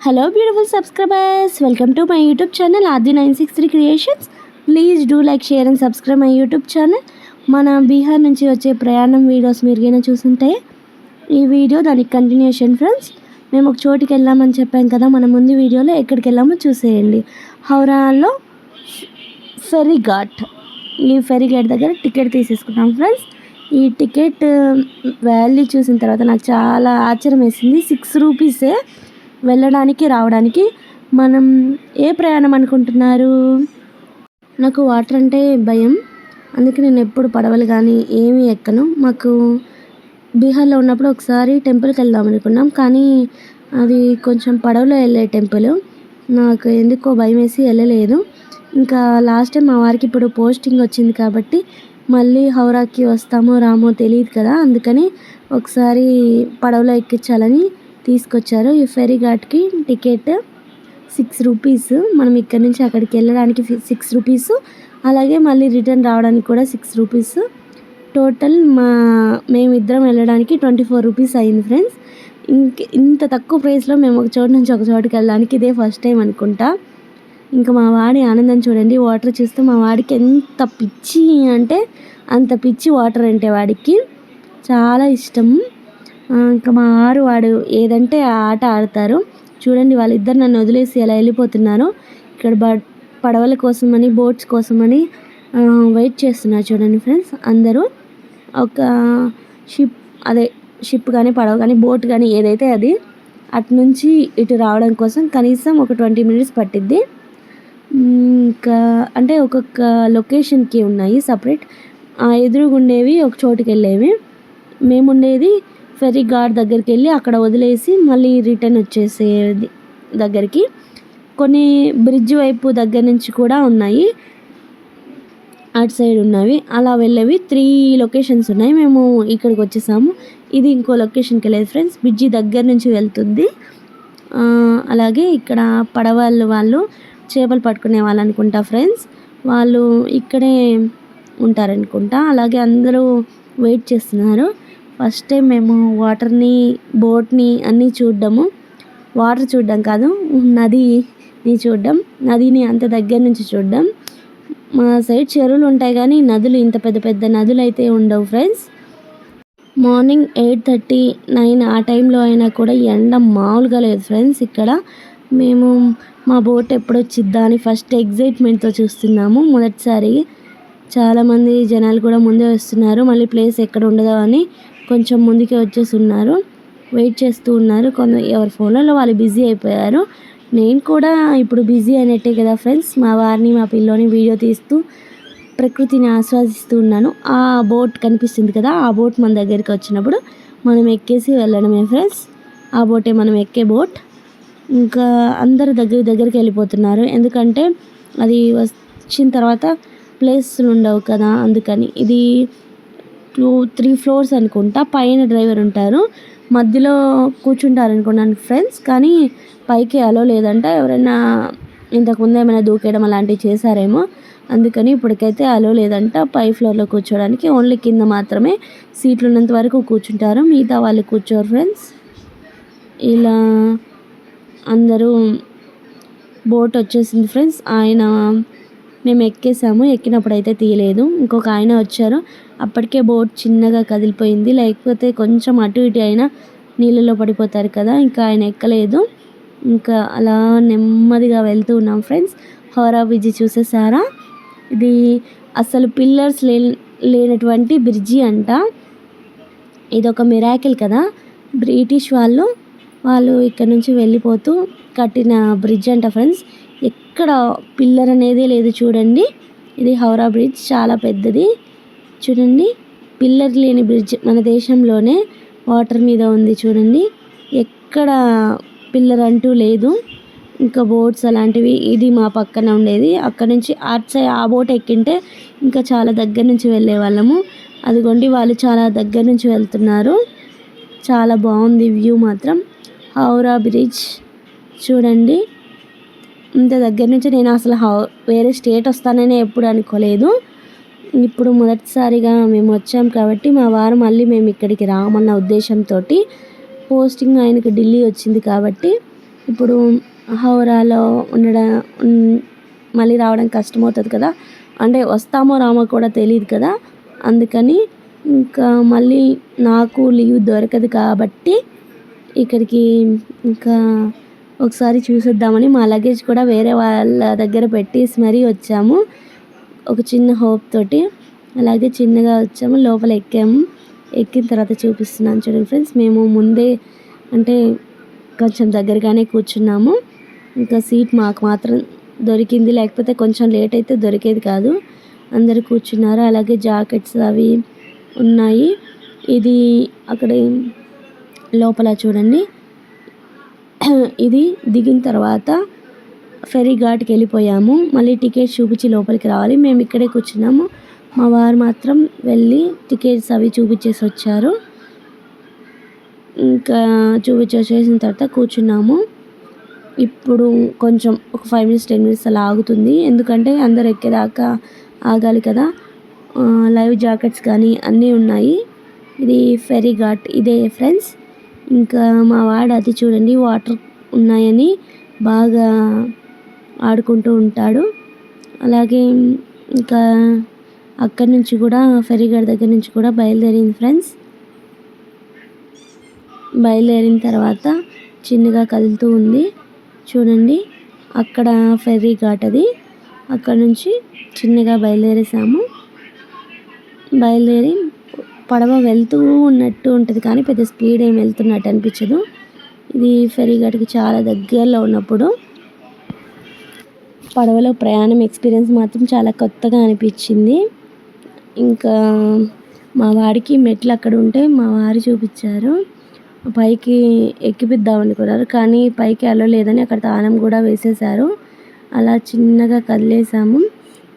Hello beautiful subscribers welcome to my YouTube channel Aadi nine six three creations please do like share and subscribe my YouTube channel మన బీహార్ నుంచి వచ్చే ప్రయాణం videos మీరు చూసుంటే ఈ video దానికి కంటిన్యూషన్ ఫ్రెండ్స్ మేము ఒక చోటుకి వెళ్ళామని చెప్పాం కదా మన ముందు వీడియోలో ఎక్కడికి వెళ్ళామో చూసేయండి. హౌరాలో ఫెరీ ఘాట్ ఈ ఫెరీ ఘాట్ దగ్గర టికెట్ తీసేసుకున్నాం ఫ్రెండ్స్ ఈ టికెట్ వాల్యూ uh, చూసిన తర్వాత నాకు చాలా ఆశ్చర్యం వేసింది. సిక్స్ రూపీసే వెళ్ళడానికి రావడానికి మనం ఏ ప్రయాణం అనుకుంటున్నారు? నాకు వాటర్ అంటే భయం. అందుకే నేను ఎప్పుడు పడవలు కానీ ఏమీ ఎక్కను. మాకు బీహార్లో ఉన్నప్పుడు ఒకసారి టెంపుల్కి వెళ్దాం అనుకున్నాం. కానీ అది కొంచెం పడవలో వెళ్ళే టెంపుల్. నాకు ఎందుకో భయం వేసి వెళ్ళలేదు. ఇంకా లాస్ట్ టైం మా వారికి ఇప్పుడు పోస్టింగ్ వచ్చింది కాబట్టి మళ్ళీ హౌరాకి వస్తామో రామో తెలియదు కదా. అందుకని ఒకసారి పడవలో ఎక్కించాలని తీసుకొచ్చారు. ఈ ఫెరీ ఘాట్కి టికెట్ సిక్స్ రూపీస్. మనం ఇక్కడ నుంచి అక్కడికి వెళ్ళడానికి సిక్స్ రూపీస్. అలాగే మళ్ళీ రిటర్న్ రావడానికి కూడా సిక్స్ రూపీస్. టోటల్ మా మేమిద్దరం వెళ్ళడానికి ట్వంటీ ఫోర్ రూపీస్ అయింది ఫ్రెండ్స్. ఇంక ఇంత తక్కువ ప్రైస్లో మేము ఒక చోటు నుంచి ఒక చోటుకి వెళ్ళడానికి ఇదే ఫస్ట్ టైం అనుకుంటా. ఇంకా మా వాడి ఆనందం చూడండి. వాటర్ చూస్తే మా వాడికి ఎంత పిచ్చి అంటే అంత పిచ్చి వాటర్ అంటే వాడికి. చాలా ఇష్టం. ఇంకా మా ఆరు వాడు ఏదంటే ఆ ఆట ఆడతారు. చూడండి వాళ్ళిద్దరు నన్ను వదిలేసి ఎలా వెళ్ళిపోతున్నారు. ఇక్కడ బ పడవల కోసమని బోట్స్ కోసమని వెయిట్ చేస్తున్నారు చూడండి ఫ్రెండ్స్ అందరూ ఒక షిప్ అదే షిప్ కానీ పడవ కానీ బోట్ కానీ ఏదైతే అది అటు నుంచి ఇటు రావడం కోసం కనీసం ఒక ట్వంటీ మినిట్స్ పట్టిద్ది. ఇంకా అంటే ఒక్కొక్క లొకేషన్కి ఉన్నాయి సపరేట్ ఎదురుగుండేవి ఒక చోటుకి వెళ్ళేవి మేముండేది ఫెరీ గార్డ్ దగ్గరికి వెళ్ళి అక్కడ వదిలేసి మళ్ళీ రిటర్న్ వచ్చేసేది దగ్గరికి. కొన్ని బ్రిడ్జ్ వైపు దగ్గర నుంచి కూడా ఉన్నాయి. అటు సైడ్ ఉన్నవి. అలా వెళ్ళేవి. త్రీ లొకేషన్స్ ఉన్నాయి. మేము ఇక్కడికి వచ్చేసాము. ఇది ఇంకో లొకేషన్కి వెళ్ళేది ఫ్రెండ్స్. బ్రిడ్జి దగ్గర నుంచి వెళ్తుంది. అలాగే ఇక్కడ పడవలు వాళ్ళు చేపలు పట్టుకునే వాళ్ళు అనుకుంటా ఫ్రెండ్స్. వాళ్ళు ఇక్కడే ఉంటారనుకుంటా. అలాగే అందరూ వెయిట్ చేస్తున్నారు. ఫస్ట్ టైం మేము వాటర్ని బోట్ని అన్నీ చూడ్డము. వాటర్ చూడ్డం కాదు నదిని చూడ్డం. నదిని అంత దగ్గర నుంచి చూడ్డం. మా సైడ్ చెరువులు ఉంటాయి కానీ నదులు ఇంత పెద్ద పెద్ద నదులు అయితే ఉండవు friends. Morning eight thirty nine ఆ టైంలో అయినా కూడా ఎండ మామూలుగా లేదు ఫ్రెండ్స్ ఇక్కడ. మేము మా బోట్ ఎప్పుడు వచ్చిద్దా అని ఫస్ట్ ఎగ్జైట్మెంట్తో చూస్తున్నాము. మొదటిసారి చాలామంది జనాలు కూడా ముందే వస్తున్నారు. మళ్ళీ ప్లేస్ ఎక్కడ ఉండదో అని కొంచెం ముందుకే వచ్చేసి ఉన్నారు వెయిట్ చేస్తూ ఉన్నారు. కొంత ఎవరి ఫోన్లలో వాళ్ళు బిజీ అయిపోయారు. నేను కూడా ఇప్పుడు బిజీ అయినట్టే కదా ఫ్రెండ్స్. మా వారిని మా పిల్లోని వీడియో తీస్తూ ప్రకృతిని ఆస్వాదిస్తూ ఉన్నాను. ఆ బోట్ కనిపిస్తుంది కదా ఆ బోట్ మన దగ్గరికి వచ్చినప్పుడు మనం ఎక్కేసి వెళ్ళడమే ఫ్రెండ్స్. ఆ బోటే మనం ఎక్కే బోట్. ఇంకా అందరు దగ్గర దగ్గరికి వెళ్ళిపోతున్నారు. ఎందుకంటే అది వచ్చిన తర్వాత ప్లేస్లు ఉండవు కదా అందుకని. ఇది టూ త్రీ ఫ్లోర్స్ అనుకుంటా. పైన డ్రైవర్ ఉంటారు. మధ్యలో కూర్చుంటారు అనుకున్నాను ఫ్రెండ్స్. కానీ పైకి అలో లేదంట. ఎవరైనా ఇంతకుముందు ఏమైనా దూకేయడం అలాంటివి చేశారేమో. అందుకని ఇప్పటికైతే అలో లేదంట. పై ఫ్లోర్లో కూర్చోడానికి ఓన్లీ కింద మాత్రమే సీట్లు ఉన్నంత వరకు కూర్చుంటారు. మిగతా వాళ్ళు కూర్చోరు ఫ్రెండ్స్. ఇలా అందరూ బోట్ వచ్చేసింది ఫ్రెండ్స్. ఆయన మేము ఎక్కేసాము. ఎక్కినప్పుడు అయితే తీయలేదు. ఇంకొక ఆయన వచ్చారు. అప్పటికే బోట్ చిన్నగా కదిలిపోయింది. లేకపోతే కొంచెం అటు ఇటు అయినా నీళ్ళలో పడిపోతారు కదా ఇంకా ఆయన ఎక్కలేదు. ఇంకా అలా నెమ్మదిగా వెళ్తూ ఉన్నాం ఫ్రెండ్స్. హోరా బ్రిడ్జి చూసేసారా? ఇది అసలు పిల్లర్స్ లే లేనటువంటి బ్రిడ్జి అంట. ఇది ఒక మిరాకిల్ కదా. బ్రిటిష్ వాళ్ళు వాళ్ళు ఇక్కడ నుంచి వెళ్ళిపోతూ కట్టిన బ్రిడ్జ్ అంట ఫ్రెండ్స్. ఎక్కడ పిల్లర్ అనేది లేదు చూడండి. ఇది హౌరా బ్రిడ్జ్ చాలా పెద్దది. చూడండి. పిల్లర్ లేని బ్రిడ్జ్ మన దేశంలోనే వాటర్ మీద ఉంది చూడండి. ఎక్కడ పిల్లర్ అంటూ లేదు. ఇంకా బోట్స్ అలాంటివి ఇది మా పక్కన ఉండేది. అక్కడ నుంచి అటు సైడ్ ఆ బోట్ ఎక్కింటే ఇంకా చాలా దగ్గర నుంచి వెళ్ళే వాళ్ళము. అదిగోండి వాళ్ళు చాలా దగ్గర నుంచి వెళ్తున్నారు. చాలా బాగుంది వ్యూ మాత్రం. హౌరా బ్రిడ్జ్ చూడండి. ఇంత దగ్గర నుంచి నేను అసలు హౌ వేరే స్టేట్ వస్తానని ఎప్పుడు అనుకోలేదు. ఇప్పుడు మొదటిసారిగా మేము వచ్చాం కాబట్టి మా వారు మళ్ళీ మేము ఇక్కడికి రామన్న ఉద్దేశంతో పోస్టింగ్ ఆయనకి ఢిల్లీ వచ్చింది కాబట్టి ఇప్పుడు హౌరాలో ఉండడం మళ్ళీ రావడం కష్టమవుతుంది కదా. అంటే వస్తామో రామో కూడా తెలియదు కదా. అందుకని ఇంకా మళ్ళీ నాకు లీవ్ దొరకదు కాబట్టి ఇక్కడికి ఇంకా ఒకసారి చూసొద్దామని మా లగేజ్ కూడా వేరే వాళ్ళ దగ్గర పెట్టేసి మరీ వచ్చాము. ఒక చిన్న హోప్ తోటి అలాగే చిన్నగా వచ్చాము లోపల ఎక్కాము. ఎక్కిన తర్వాత చూపిస్తున్నాను చూడండి ఫ్రెండ్స్ మేము ముందే అంటే కొంచెం దగ్గరగానే కూర్చున్నాము. ఇంకా సీట్ మాకు మాత్రం దొరికింది లేకపోతే కొంచెం లేట్ అయితే దొరికేది కాదు. అందరు కూర్చున్నారు అలాగే జాకెట్స్ అవి ఉన్నాయి. ఇది అక్కడ లోపల చూడండి. ఇది దిగిన తర్వాత ఫెరీ ఘాట్కి వెళ్ళిపోయాము. మళ్ళీ టికెట్ చూపించి లోపలికి రావాలి. మేము ఇక్కడే కూర్చున్నాము. మా వారు మాత్రం వెళ్ళి టికెట్స్ అవి చూపించేసి వచ్చారు. ఇంకా చూపించేసిన తర్వాత కూర్చున్నాము. ఇప్పుడు కొంచెం ఒక ఫైవ్ మినిట్స్ టెన్ మినిట్స్ అలా ఆగుతుంది. ఎందుకంటే అందరు ఎక్కేదాకా ఆగాలి కదా. లైవ్ జాకెట్స్ కానీ అన్నీ ఉన్నాయి. ఇది ఫెరీ ఘాట్. ఇదే ఫ్రెండ్స్ ఇంకా మా వాడు అది చూడండి వాటర్ ఉన్నాయని బాగా ఆడుకుంటూ ఉంటాడు. అలాగే ఇంకా అక్కడి నుంచి కూడా ఫెరీ ఘాట్ దగ్గర నుంచి కూడా బయలుదేరింది ఫ్రెండ్స్. బయలుదేరిన తర్వాత చిన్నగా కదులుతూ ఉంది. చూడండి అక్కడ ఫెర్రీ ఘాట్ అది. అక్కడ నుంచి చిన్నగా బయలుదేరేసాము బయలుదేరి పడవ వెళ్తూ ఉన్నట్టు ఉంటుంది కానీ పెద్ద స్పీడ్ ఏం వెళ్తున్నట్టు అనిపించదు. ఇది ఫెర్రీ ఘాట్కి చాలా దగ్గరలో ఉన్నప్పుడు పడవలో ప్రయాణం ఎక్స్పీరియన్స్ మాత్రం చాలా కొత్తగా అనిపించింది. ఇంకా మా వాడికి మెట్లు అక్కడ ఉంటే మా వారు చూపించారు. పైకి ఎక్కిపిద్దాం అనుకున్నారు కానీ పైకి వెళ్ళలేదని అక్కడ తాళం కూడా వేసేసారు అలా చిన్నగా కదిలేసాము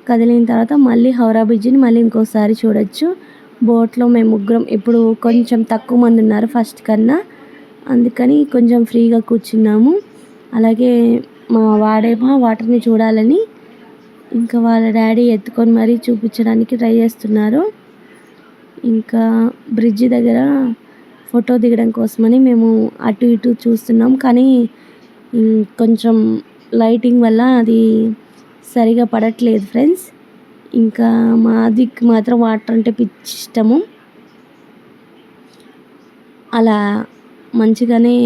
కదిలిన తర్వాత మళ్ళీ హౌరా బ్రిడ్జిని మళ్ళీ ఇంకోసారి చూడొచ్చు. బోట్లో మేము ముగ్గురం ఇప్పుడు కొంచెం తక్కువ మంది ఉన్నారు ఫస్ట్ కన్నా. అందుకని కొంచెం ఫ్రీగా కూర్చున్నాము. అలాగే మా వాడేమో వాటర్ని చూడాలని ఇంకా వాళ్ళ డాడీ ఎత్తుకొని మరీ చూపించడానికి ట్రై చేస్తున్నారు. ఇంకా బ్రిడ్జి దగ్గర ఫోటో దిగడం కోసమని మేము అటు ఇటు చూస్తున్నాం. కానీ కొంచెం లైటింగ్ వల్ల అది సరిగా పడట్లేదు ఫ్రెండ్స్. ఇంకా మా దిక్కు మాత్రం వాటర్ అంటే పిచ్చి ఇష్టము. అలా మంచిగానే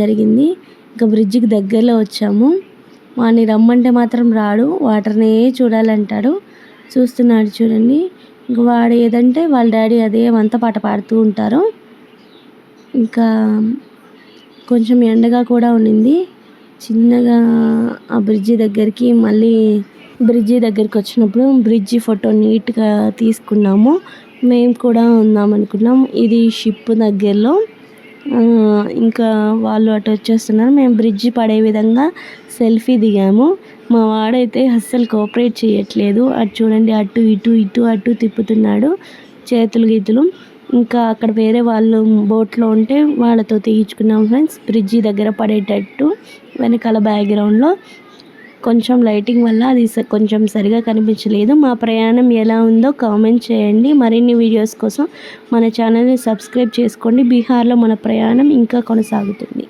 జరిగింది. ఇంకా బ్రిడ్జికి దగ్గరలో వచ్చాము. వాడిని రమ్మంటే మాత్రం రాడు వాటర్నే చూడాలంటాడు. చూస్తున్నాడు చూడండి. ఇంక వాడు ఏదంటే వాళ్ళ డాడీ అదే వంత పాట పాడుతూ ఉంటారు. ఇంకా కొంచెం ఎండగా కూడా ఉండింది చిన్నగా ఆ బ్రిడ్జి దగ్గరికి మళ్ళీ బ్రిడ్జి దగ్గరికి వచ్చినప్పుడు బ్రిడ్జి ఫోటో నీట్గా తీసుకున్నాము. మేము కూడా ఉందాం అనుకున్నాం ఇది షిప్ దగ్గరలో. ఇంకా వాళ్ళు అటు వచ్చేస్తున్నారు. మేము బ్రిడ్జి పడే విధంగా సెల్ఫీ దిగాము. మా వాడైతే అస్సలు కోఆపరేట్ చేయట్లేదు. అటు చూడండి అటు ఇటు ఇటు అటు తిప్పుతున్నాడు చేతులు గీతులు. ఇంకా అక్కడ వేరే వాళ్ళు బోట్లో ఉంటే వాళ్ళతో తీయించుకున్నాం ఫ్రెండ్స్ బ్రిడ్జి దగ్గర పడేటట్టు వెనకాల బ్యాక్గ్రౌండ్లో కొంచెం లైటింగ్ వల్ల అది స- కొంచెం సరిగా కనిపించలేదు. మా ప్రయాణం ఎలా ఉందో కామెంట్ చేయండి. మరిన్ని వీడియోస్ కోసం మన ఛానల్ని సబ్స్క్రైబ్ చేసుకోండి. బీహార్లో మన ప్రయాణం ఇంకా కొనసాగుతుంది.